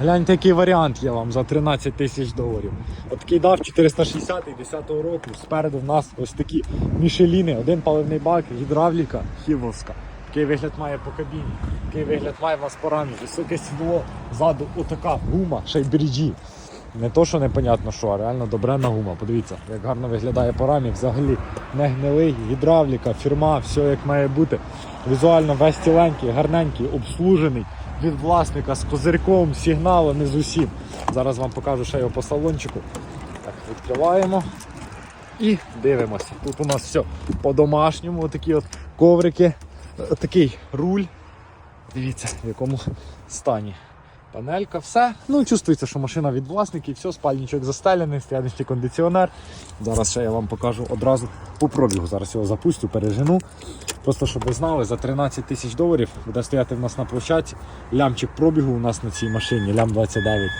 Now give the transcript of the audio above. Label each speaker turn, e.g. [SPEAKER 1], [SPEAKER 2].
[SPEAKER 1] Гляньте, який варіант є вам за 13 тисяч доларів. От такий дав 460 10-го року. Спереду в нас ось такі мішеліни, один паливний бак, гідравліка, хівовська. Такий вигляд має по кабіні, такий вигляд має в нас по рамі, високе сідло, ззаду отака гума, ще й біріджі. Не то, що непонятно що, а реально добрена гума. Подивіться, як гарно виглядає по рамі, взагалі не гнилий, гідравліка, фірма, все як має бути. Візуально весь ціленький, гарненький, обслужений від власника з козирьком, сигналами з усім. Зараз вам покажу ще його по салончику. Так, відкриваємо і дивимося. Тут у нас все по-домашньому, отакі от коврики, такий руль. Дивіться, в якому стані. Панелька, все. Ну, чувствується, що машина від власників, все, спальничок застелений, стояничний кондиціонер. Зараз ще я вам покажу одразу по пробігу. Зараз його запустю, пережену. Просто щоб ви знали, за 13 тисяч доларів буде стояти в нас на площадці. Лямчик пробігу у нас на цій машині, лям 29.